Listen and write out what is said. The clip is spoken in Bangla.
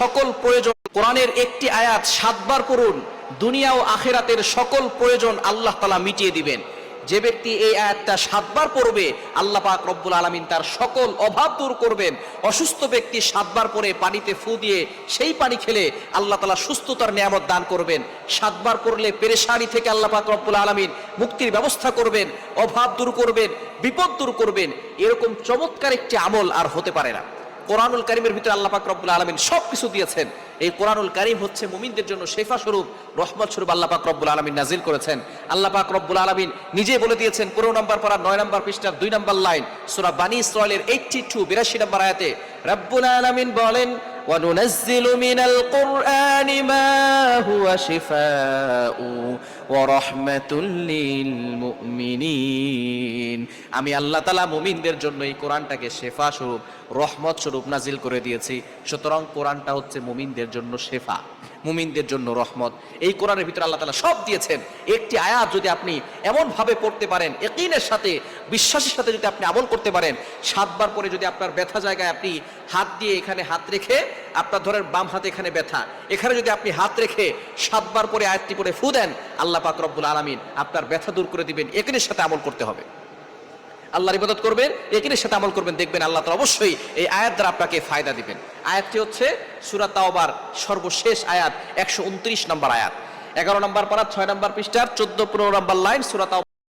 সকল প্রয়োজন, কোরআনের একটি আয়াত সাতবার করুন দুনিয়া ও আখেরাতের সকল প্রয়োজন আল্লাহ তালা মিটিয়ে দিবেন। যে ব্যক্তি এই আয়াতটা সাতবার পড়বে, আল্লাহ পাক রব্বুল আলমিন তার সকল অভাব দূর করবেন। অসুস্থ ব্যক্তি সাতবার পরে পানিতে ফু দিয়ে সেই পানি খেলে আল্লাহ তালা সুস্থতার নিয়ামত দান করবেন। সাতবার পড়লে পেরেশানি থেকে আল্লাহ পাক রব্বুল আলমিন মুক্তির ব্যবস্থা করবেন, অভাব দূর করবেন, বিপদ দূর করবেন। এরকম চমৎকার একটি আমল আর হতে পারে না। কোরআনুল কারিমের ভিতরে আল্লাহ পাক রব্বুল আলমিন সব কিছু দিয়েছেন এই কোরআনুল কারিম হচ্ছে মুমিনদের জন্য শেফা স্বরূপ রহমত স্বরূপ আল্লাহ পাক রব্বুল আলমিন নাজিল করেছেন আল্লাহ পাক রব্বুল আলমিন নিজে বলে দিয়েছেন পনেরো নম্বর পারা নয় নম্বর পৃষ্ঠার দুই নম্বর লাইন সুরা বানি ইসরায়েলের এইটটি টু বিরাশি নম্বর আয়াতে রব্বুল আলমিন বলেন وننزل من القرآن ما هو شفاء ورحمة للمؤمنين আমি আল্লাহ তালা মুমিনদের জন্য এই কোরআনটাকে শেফা স্বরূপ, রহমত স্বরূপ নাজিল করে দিয়েছি। সুতরাং কোরআনটা হচ্ছে মুমিনদের জন্য শেফা, মুমিনদের জন্য রহমত। এই কোরআনের ভিতরে আল্লাহ তালা সব দিয়েছেন। একটি আয়াত যদি আপনি এমন ভাবে পড়তে পারেন একিনের সাথে, বিশ্বাসের সাথে যদি আপনি আমল করতে পারেন, সাতবার পরে যদি আপনার ব্যথা জায়গায় আপনি হাত দিয়ে এখানে হাত রেখে, আপনার ধরেন বাম হাতে এখানে ব্যথা, এখানে যদি আপনি হাত রেখে সাতবার পরে আয়াতটি পরে ফু দেন, আল্লাহ পাক রব্বুল আলমিন আপনার ব্যথা দূর করে দিবেন একিনের সাথে আমল করতে হবে। আল্লাহর ইবাদত করবেন একিনের সাথে আমল করবেন, দেখবেন আল্লাহ তো অবশ্যই এই আয়াত দ্বারা আপনাকে ফায়দা দিবেন। আয়াতটি হচ্ছে সুরা তাওবার সর্বশেষ আয়াত, একশো উনত্রিশ নম্বর আয়াত। এগারো নম্বর পারা, ছয় নম্বর পৃষ্ঠার, চোদ্দ পনেরো নম্বর লাইন সুরা